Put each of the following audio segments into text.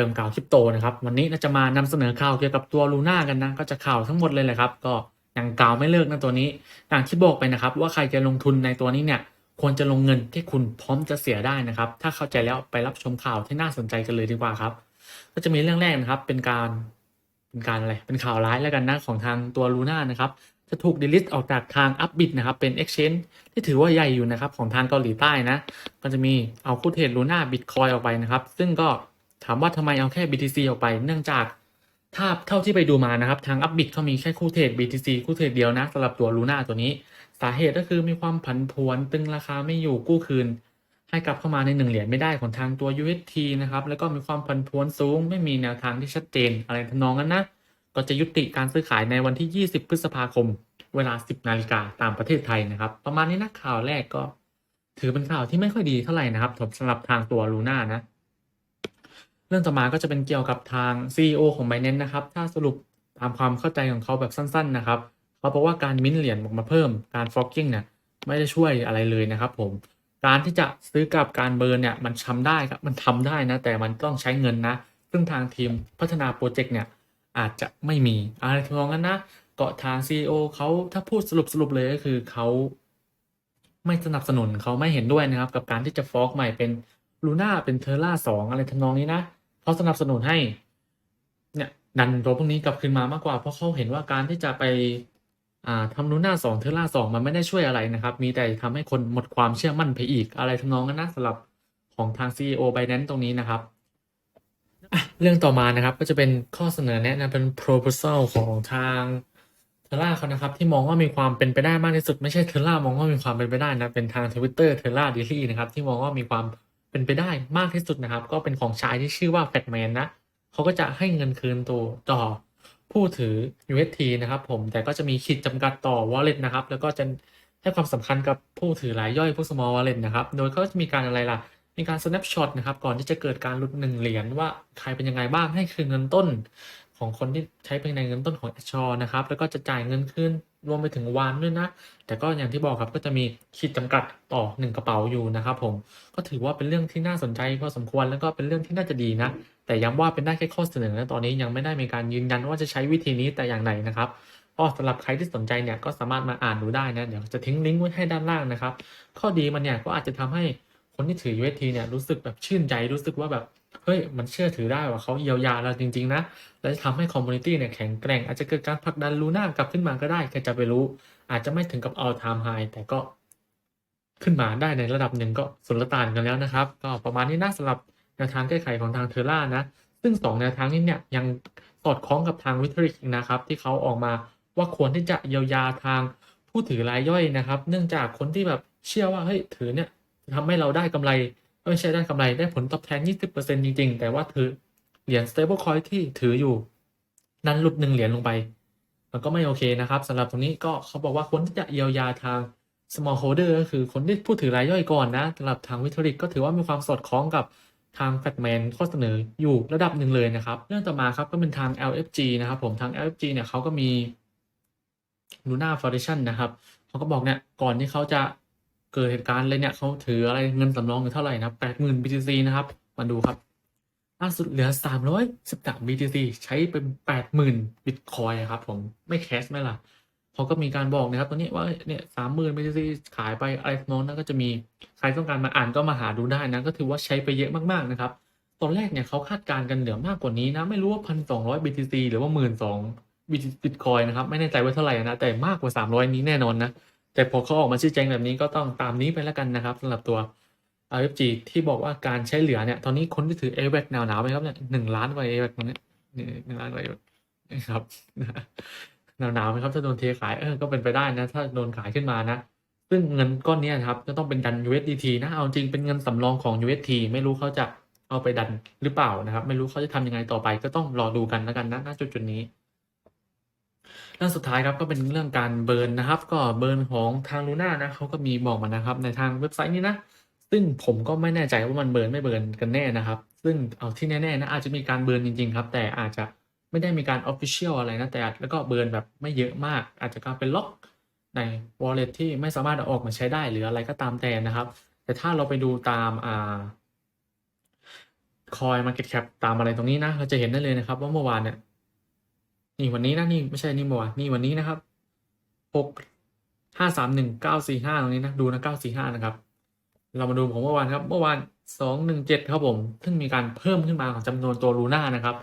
เติมข่าวคริปโตนะครับวันนี้เราจะมานำเสนอข่าวเกี่ยวกับตัวลูน่ากันนะก็จะข่าวทั้งหมดเลยแหละครับ ก็ยังกล่าวไม่เลิกนะตัวนี้อย่างที่บอกไปนะครับ ว่าใครจะลงทุนในตัวนี้เนี่ยควรจะลงเงินที่คุณพร้อมจะเสียได้นะครับ ถ้าเข้าใจแล้วไปรับชมข่าวที่น่าสนใจกันเลยดีกว่าครับ ก็จะมีเรื่องแรกนะครับเป็นการเป็นการอะไรเป็นข่าวร้ายแล้วกันนะของทางตัวลูน่านะครับจะถูกดีลิสต์ออกจากทางอัพบิ t นะครับ เป็น Exchange ที่ถือว่าใหญ่อยู่นะครับของทางเกาหลีใต้นะ ก็จะมีเอาคู่เทรดลูน่าบิตคอยออกไปนะครับ ซึ่งก็ ถามว่าทำไมเอาแค่ BTC ออกไป เนื่องจากถ้าเท่าที่ไปดูมานะครับ ทางอัพบิ t เขามีแค่คู่เทรด BTC คู่เทรดเดียวนะสำหรับตัวลูน่าตัวนี้ สาเหตุก็คือมีความผันผวนตึงราคาไม่อยู่กู้คืน ให้กลับเข้ามาในหนึ่งเหรียญไม่ได้ของทางตัว UST นะครับ แล้วก็มีความผันผวนสูง ไม่มีแนวทางที่ชัดเจนอะไรทำนองนั้นนะก็จะยุติการซื้อขายในวันที่ 20 พฤษภาคม เวลา 10 นาฬิกาตามประเทศไทยนะครับ ประมาณนี้นะข่าวแรกก็ ถือเป็นข่าวที่ไม่ค่อยดีเท่าไหร่นะครับสำหรับทางตัวลูน่านะ เรื่องต่อมาก็จะเป็นเกี่ยวกับทาง CEO ของ Binance นะครับ ถ้าสรุปตามความเข้าใจของเขาแบบสั้นๆนะครับเขาบอกว่าการมิ้นท์เหรียญออกมาเพิ่มการ forking เนี่ยไม่ได้ช่วยอะไรเลยนะครับผมการที่จะซื้อกับการเบิร์นเนี่ยมันทำได้ครับมันทำได้นะ แต่มันต้องใช้เงินนะ ซึ่งทางทีมพัฒนาโปรเจกต์เนี่ยอาจจะไม่มีอะไรทำนองนั้นนะเกาะทาง CEO เขาถ้าพูดสรุปสรุปเลยก็คือเขาไม่สนับสนุนเขาไม่เห็นด้วยนะครับ กับการที่จะฟอกใหม่เป็นลูน่าเป็นเทอร่าสองอะไรทำนองนี้นะ เขาสนับสนุนให้ เนี่ยดันตัวพวกนี้กลับคืนมามากกว่า เพราะเขาเห็นว่าการที่จะไปอ่าทำลูน่าสองเทอร่าสองมันไม่ได้ช่วยอะไรนะครับ มีแต่ทำให้คนหมดความเชื่อมั่นไปอีกอะไรทำนองนั้นนะสำหรับของทาง CEO Binance ตรงนี้นะครับอะเรื่องต่อมานะครับก็จะเป็นข้อเสนอแนะนะเป็น proposal ของทางเทอร่าเขานะครับ ที่มองว่ามีความเป็นไปได้มากที่สุด ไม่ใช่เทอร่ามองว่ามีความเป็นไปได้นะเป็นทาง Twitter เทอร่าดิลี่นะครับที่มองว่ามีความ เป็นไปได้มากที่สุดนะครับ ก็เป็นของชายที่ชื่อว่าแฟตแมนนะเขาก็จะให้เงินคืนตัวต่อผู้ถือ UST นะครับผมแต่ก็จะมีขีดจำกัดต่อ wallet นะครับ แล้วก็จะให้ความสำคัญกับผู้ถือรายย่อยผู้ small wallet นะครับ โดยเขาจะมีการอะไรล่ะ มีการ snapshot นะครับ ก่อนที่จะเกิดการหลุดหนึ่งเหรียญว่าใครเป็นยังไงบ้างให้คืนเงินต้น ของคนที่ใช้เป็นในเงินต้นของอชอนะครับ แล้วก็จะจ่ายเงินคืน รวมไปถึงวานด้วยนะ แต่ก็อย่างที่บอกครับก็จะมีขีดจำกัดต่อหนึ่งกระเป๋าอยู่นะครับผมก็ถือว่าเป็นเรื่องที่น่าสนใจพอสมควรแล้วก็เป็นเรื่องที่น่าจะดีนะ แต่ย้ำว่าเป็นได้แค่ข้อเสนอนะตอนนี้ยังไม่ได้มีการยืนยันว่าจะใช้วิธีนี้แต่อย่างใดนะครับก็สำหรับใครที่สนใจเนี่ยก็สามารถมาอ่านดูได้นะเดี๋ยวจะทิ้งลิงก์ไว้ให้ด้านล่างนะครับ ข้อดีมันเนี่ยก็อาจจะทำให้คนที่ถือ UST เนี่ยรู้สึกแบบชื่นใจรู้สึกว่าแบบ เฮ้ยมันเชื่อถือได้ว่าเขาเยียวยาเราจริง ๆ นะ และจะทำให้คอมมูนิตี้เนี่ยแข็งแกร่ง อาจจะเกิดการผลักดันลูน่ากลับขึ้นมาก็ได้ใครจะไปรู้ อาจจะไม่ถึงกับ all time high แต่ก็ขึ้นมาได้ในระดับหนึ่งก็สุลต่านกันแล้วนะครับ ก็ประมาณนี้นะสำหรับแนวทางแก้ไขของทางเทอร่านะ ซึ่งสองแนวทางนี้เนี่ยยังสอดคล้องกับทางวิทริกนะครับ ที่เขาออกมาว่าควรที่จะเยียวยาทางผู้ถือรายย่อยนะครับ เนื่องจากคนที่แบบเชื่อว่าเฮ้ยถือเนี่ยทำให้เราได้กำไร ไม่ใช่ด้านกำไรได้ผลตอบแทน 20%จริง ๆ แต่ว่าถือเหรียญ stable coin ที่ถืออยู่ นั้นหลุดหนึ่งเหรียญลงไป มันก็ไม่โอเคนะครับสำหรับตรงนี้ก็เขาบอกว่าควรที่จะเยียวยาทาง small holder ก็คือคนที่ผู้ถือรายย่อยก่อนนะสำหรับทางวิทริกก็ถือว่ามีความสอดคล้องกับทางแฟตแมนข้อเสนออยู่ระดับหนึ่งเลยนะครับ เรื่องต่อมาครับก็เป็นทาง LFG นะครับผมทาง LFG เนี่ยเขาก็มี Luna Foundation นะครับเขาก็บอกเนี่ยก่อนที่เขาจะ เกิดเหตุการณ์เลยเนี่ยเขาถืออะไรเงินสำรองอยู่เท่าไหร่นะครับ80,000 BTC นะครับ มาดูครับล่าสุดเหลือ313 BTC ใช้เป็น80,000 Bitcoin ครับผมไม่แคชไหมล่ะเขาก็มีการบอกนะครับตอนนี้ว่าเนี่ย30,000 BTC ขายไปอะไรทำนองนั้นก็จะมีใครต้องการมาอ่านก็มาหาดูได้นะก็ถือว่าใช้ไปเยอะมากๆนะครับตอนแรกเนี่ยเขาคาดการณ์กันเหลือมากกว่านี้นะ ไม่รู้ว่า1,200 BTC หรือว่า12,000 Bitcoin นะครับ ไม่แน่ใจว่าเท่าไหร่นะ แต่มากกว่า 300 นี้แน่นอนนะ แต่พอเขาออกมาชี้แจงแบบนี้ก็ต้องตามนี้ไปแล้วกันนะครับสำหรับตัว RFG ที่บอกว่าการใช้เหลือเนี่ย ตอนนี้คนที่ถือ a v a c หนาวหนาวๆไหมครับเนี่ยหนึ่งล้านกว่า a v a c ตรงนี้นี่หนึ่งล้านกว่า a v a c นะครับหนาวๆไหมครับ ถ้าโดนเทขายเออก็เป็นไปได้นะ ถ้าโดนขายขึ้นมานะ ซึ่งเงินก้อนนี้นะครับก็ต้องเป็นดัน USDT นะเอาจริงเป็นเงินสำรองของ UST ไม่รู้เขาจะเอาไปดันหรือเปล่านะครับ ไม่รู้เขาจะทำยังไงต่อไปก็ต้องรอดูกันแล้วกันนะณจุดจุดนี้ เรื่องสุดท้ายครับก็เป็นเรื่องการเบิร์นนะครับ ก็เบิร์นของทางลูน่านะเขาก็มีบอกมานะครับ ในทางเว็บไซต์นี้นะซึ่งผมก็ไม่แน่ใจว่ามันเบิร์นไม่เบิร์นกันแน่นะครับ ซึ่งเอาที่แน่ๆนะอาจจะมีการเบิร์นจริงๆครับ แต่อาจจะไม่ได้มีการ Official อะไรนะแต่แล้วก็เบิร์นแบบไม่เยอะมาก อาจจะกลารเป็นล็อกใน wallet ที่ไม่สามารถเอาออกมาใช้ได้หรืออะไรก็ตามแต่นะครับ แต่ถ้าเราไปดูตามอ่าคอย Market Cap ตามอะไรตรงนี้นะเราจะเห็นได้เลยนะครับ ว่าเมื่อวานเนี่ย นี่วันนี้นะนี่ไม่ใช่นี่เมื่อวานนี่วันนี้นะครับหกห้าสามหนึ่งเก้าสี่ห้าตรงนี้นะดูนะเก้าสี่ห้านะครับ เรามาดูของเมื่อวานครับ เมื่อวานสองหนึ่งเจ็ดครับผมซึ่งมีการเพิ่มขึ้นมาของจำนวนตัวลูน่านะครับ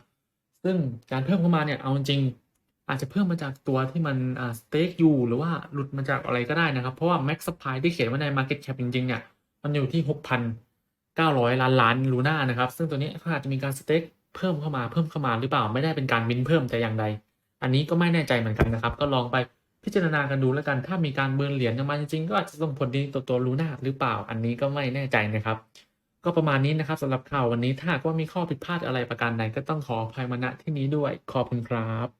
ซึ่งการเพิ่มเข้ามาเนี่ยเอาจริงอาจจะเพิ่มมาจากตัวที่มันอ่าสเต็กอยู่หรือว่าหลุดมาจากอะไรก็ได้นะครับ เพราะว่า Max Supply ที่เขียนไว้ใน Market Cap จริงๆเนี่ยมันอยู่ที่หกพันเก้าร้อยล้านล้านลูน่านะครับ ซึ่งตัวนี้เขาอาจจะมีการสเต็กเพิ่มเข้ามาเพิ่มเข้ามาหรือเปล่าไม่ได้เป็นการมินเพิ่มแต่อย่างใด อันนี้ก็ไม่แน่ใจเหมือนกันนะครับ ก็ลองไปพิจารณากันดูแล้วกัน ถ้ามีการเบิร์นเหรียญออกมาจริงๆ ก็อาจจะส่งผลดีต่อตัวลูน่าหรือเปล่า อันนี้ก็ไม่แน่ใจนะครับ ก็ประมาณนี้นะครับสำหรับข่าววันนี้ถ้าหากว่ามีข้อผิดพลาดอะไรประการใดก็ต้องขออภัยมาณที่นี้ด้วยขอบคุณครับ